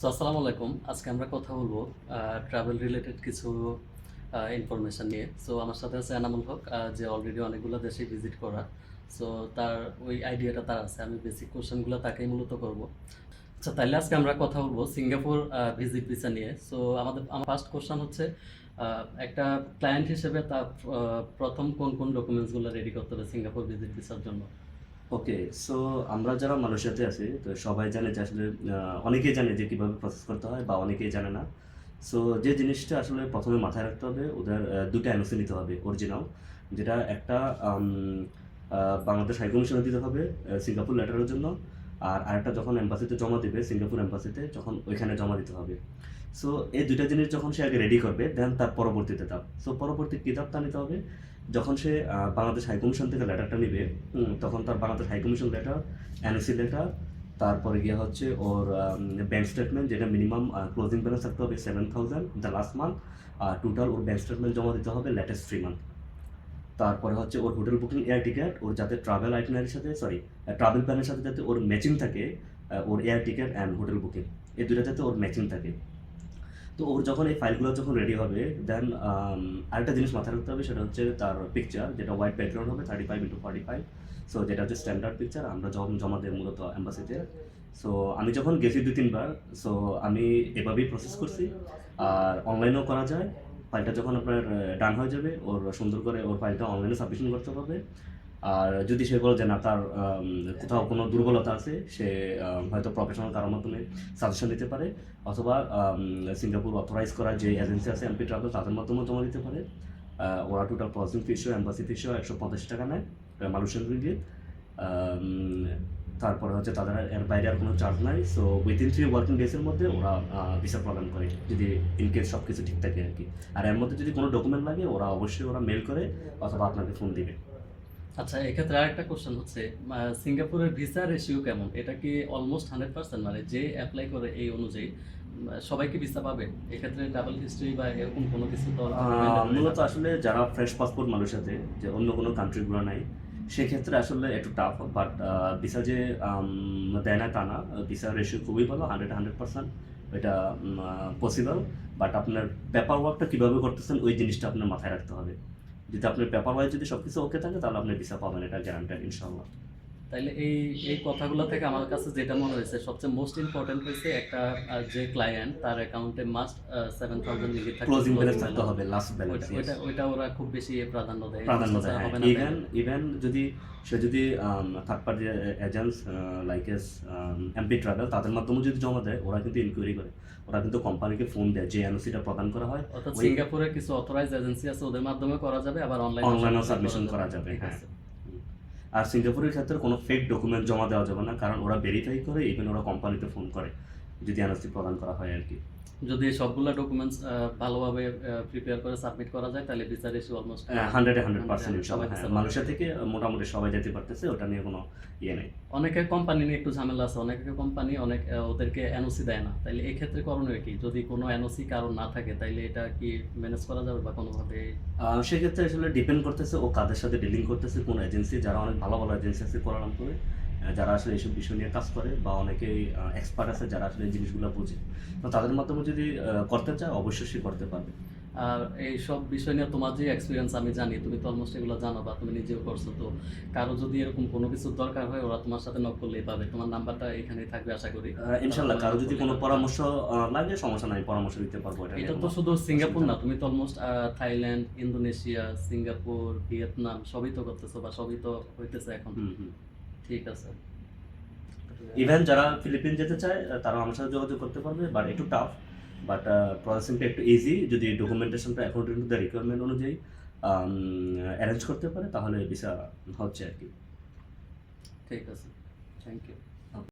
So আসসালামু আলাইকুম আজকে আমরা কথা বলব ট্রাভেল রিলেটেড কিছু ইনফরমেশন নিয়ে সো আমার সাথে আছে এনামুল হক যে অলরেডি অনেকগুলো দেশে ভিজিট করা। সো তার ওই আইডিয়াটা তার আছে। আমি বেসিক কোশ্চেনগুলো তাকেই মূলত করব। আচ্ছা তাহলে আজকে আমরা কথা বলব সিঙ্গাপুর ভিজিট ভিসা নিয়ে। সো আমাদের আমার ফার্স্ট কোশ্চেন হচ্ছে আহ, একটা ক্লায়েন্ট হিসেবে তার প্রথম কোন কোন ডকুমেন্টসগুলো রেডি করতে হবে সিঙ্গাপুর ভিজিট ভিসার জন্য? ওকে সো আমরা যারা মালয়েশিয়াতে আছি, তো সবাই জানে যে আসলে অনেকেই জানে যে কীভাবে প্রসেস করতে হয় বা অনেকেই জানে না। সো যে জিনিসটা আসলে প্রথমে মাথায় রাখতে হবে, ওদের দুটো এনওসি নিতে হবে অরিজিনাল যেটা একটা বাংলাদেশ হাইকমিশনে দিতে হবে সিঙ্গাপুর লেটারের জন্য। আর আরেকটা যখন এম্বাসিতে জমা দেবে সিঙ্গাপুর এম্বাসিতে যখন ওইখানে জমা দিতে হবে। সো এই দুইটা জিনিস যখন সে আগে রেডি করবে দেন তার পরবর্তীতে ধাপ। সো পরবর্তী কিতাবটা নিতে হবে? যখন সে বাংলাদেশ হাইকমিশন থেকে লেটারটা নিবে তখন তার Bangladesh high commission letter NOC letter তারপরে গিয়ে হচ্ছে ওর ব্যাংক স্টেটমেন্ট যেটা মিনিমাম ক্লোজিং ব্যালেন্স থাকতে হবে seven thousand the last month R total ওর ব্যাংক স্টেটমেন্ট জমা দিতে হবে লেটেস্ট থ্রি মান্থ তারপরে হচ্ছে ওর হোটেল বুকিং এয়ার টিকিট ওর যাতে ট্রাভেল আইটনারির সাথে সরি ট্রাভেল প্ল্যানের সাথে যাতে ওর ম্যাচিং থাকে ওর air ticket and hotel booking এই দুটো যাতে ওর ম্যাচিং থাকে। তো ওর যখন এই ফাইলগুলো যখন রেডি হবে দেন আরেকটা জিনিস মাথায় রাখতে হবে, সেটা হচ্ছে তার পিকচার যেটা হোয়াইট ব্যাকগ্রাউন্ড হবে thirty five into forty five so যেটা হচ্ছে স্ট্যান্ডার্ড পিকচার আমরা যখন জমা দেয় মূলত অ্যাম্বাসিতে সো আমি যখন গেছি দু তিনবার সো আমি এভাবেই প্রসেস করছি, আর অনলাইনেও করা যায় ফাইলটা যখন আপনার ডান হয়ে যাবে, ওর সুন্দর করে ওর ফাইলটা অনলাইনে সাবমিশন করতে পারবে আর যদি সে বলে যে না, তার কোথাও কোনো দুর্বলতা আছে, সে হয়তো প্রফেশনাল কারোর মাধ্যমে সাজেশন দিতে পারে, অথবা সিঙ্গাপুর অথরাইজ করা যে এজেন্সি আছে এমপি ট্রাভেল তাদের মাধ্যমেও জমা দিতে পারে। ওরা টোটাল প্রসেসিং ফিসও এম্বাসি ফিসও একশো পঞ্চাশ টাকা নেয় মালয়েশিয়ান রিঙ্গিত তারপরে হচ্ছে তাদের এর বাইরে আর কোনো চার্জ নাই। সো উইদিন থ্রি ওয়ার্কিং ডেজের মধ্যে ওরা ভিসা প্রদান করে যদি ইন কেস সব কিছু ঠিক থাকে আর কি আর এর মধ্যে যদি কোনো ডকুমেন্ট লাগে ওরা অবশ্যই ওরা মেল করে অথবা আপনাকে ফোন দিবে। আচ্ছা এক্ষেত্রে আরেকটা কোশ্চেন হচ্ছে সিঙ্গাপুরের ভিসা রেশিও কেমন? এটা কি অলমোস্ট হান্ড্রেড পার্সেন্ট মানে যে অ্যাপ্লাই করে এই অনুযায়ী সবাইকে ভিসা পাবে? এক্ষেত্রে ডাবল হিস্ট্রি বা এরকম কোনো কিছু তো মূলত আসলে যারা ফ্রেশ পাসপোর্ট মালয়েশিয়াতে যে অন্য কোনো কান্ট্রিগুলো নাই সেক্ষেত্রে আসলে একটু টাফ বাট ভিসা যে দেয় না তা না। ভিসা রেশিও খুবই ভালো হান্ড্রেড হান্ড্রেড পার্সেন্ট এটা পসিবল বাট আপনার পেপার ওয়ার্কটা কীভাবে করতেছেন, ওই জিনিসটা আপনার মাথায় রাখতে হবে। যদি আপনার পেপার ওয়ার্ক যদি সব কিছু ওকে থাকে, তাহলে আপনি ভিসা পাবেন, এটা গ্যারান্টেড ইনশাল্লাহ তাইলে এই এই কথাগুলো থেকে আমার কাছে যেটা মনে হয়েছে সবচেয়ে মোস্ট ইম্পর্টেন্ট হয়েছে একটা যে ক্লায়েন্ট তার অ্যাকাউন্টে মাস্ট সেভেন থাউজেন্ড রিঙ্গিত থাকে ক্লোজিং ব্যালেন্স থাকতে হবে লাস্ট ব্যালেন্স ওইটা ওইটা ওরা খুব বেশি প্রাধান্য দেয় প্রাধান্য দেয় না ইভেন ইভেন যদি সে যদি third party agents like S MP travel তাদের মাধ্যমে যদি জমা দেয় ওরা কিন্তু ইনকোয়ারি করে। ওরা কিন্তু কোম্পানিকে ফোন দেয় যে এনওসিটা প্রদান করা হয় অর্থাৎ সিঙ্গাপুরে কিছু অথরাইজ এজেন্সি আছে ওদের মাধ্যমে করা যাবে আবার অনলাইন অনলাইনেও সাবমিশন করা যাবে। হ্যাঁ। আর সিঙ্গাপুরের ক্ষেত্রে কোনো ফেক ডকুমেন্ট জমা দেওয়া যাবে না, কারণ ওরা ভেরিফাই করে ইভেন ওরা কোম্পানিতে ফোন করে। যদি এনওসি প্রদান করা হয় আর কি। যদি সবগুলো ডকুমেন্টস ভালোভাবে প্রিপেয়ার করে সাবমিট করা যায় তাহলে visa ratio almost hundred hundred percent Malaysia থেকে মোটামুটি সবাই যেতে পারতেছে ওটা নিয়ে কোনো ইয়ে নেই। অনেকে কোম্পানি নিয়ে একটু ঝামেলা আছে অনেকে কোম্পানি অনেক ওদেরকে এনওসি দেয় না। তাইলে এই ক্ষেত্রে করণীয় কি? যদি কোনো এনওসি কারণ না থাকে তাইলে এটা কি ম্যানেজ করা যাবে বা কোনোভাবে? সেক্ষেত্রে আসলে ডিপেন্ড করতেছে ও কাদের সাথে ডিলিং করতেছে কোন এজেন্সি যারা অনেক ভালো ভালো এজেন্সি আছে কোয়ালালামপুরে যারা আসলে এইসব বিষয় নিয়ে কাজ করে বা অনেকেই এক্সপার্ট আছে যারা আসলে এই জিনিসগুলো বুঝে। তো তাদের মাধ্যমে যদি করতে চায় অবশ্যই সে করতে পারবে। আর এই সব বিষয় নিয়ে তোমার যে এক্সপিরিয়েন্স আমি জানি তুমি তো অলমোস্ট এগুলো জানো বা তুমি নিজেও করছ তো কারও যদি এরকম কোনো কিছুর দরকার হয় ওরা তোমার সাথে নক করলেই পাবে। তোমার নাম্বারটা এখানেই থাকবে আশা করি। ইনশাল্লাহ কারও যদি কোনো পরামর্শ লাগে সমস্যা নাই পরামর্শ দিতে পারব এটা এটা তো শুধু সিঙ্গাপুর না তুমি তো almost Thailand Indonesia Singapore Vietnam সবই তো করতেছো বা সবই তো হইতেছে এখন। ঠিক আছে। ইভেন যারা ফিলিপিন যেতে চায় তারা আমার সাথে যোগাযোগ করতে পারবে বাট একটু টাফ বাট প্রসেসিংটা একটু ইজি যদি ডকুমেন্টেশনটা অ্যাকর্ডিং টু দ্য রিকোয়ারমেন্ট অনুযায়ী অ্যারেঞ্জ করতে পারে তাহলে ভিসা হচ্ছে আর কি। ঠিক আছে। Thank you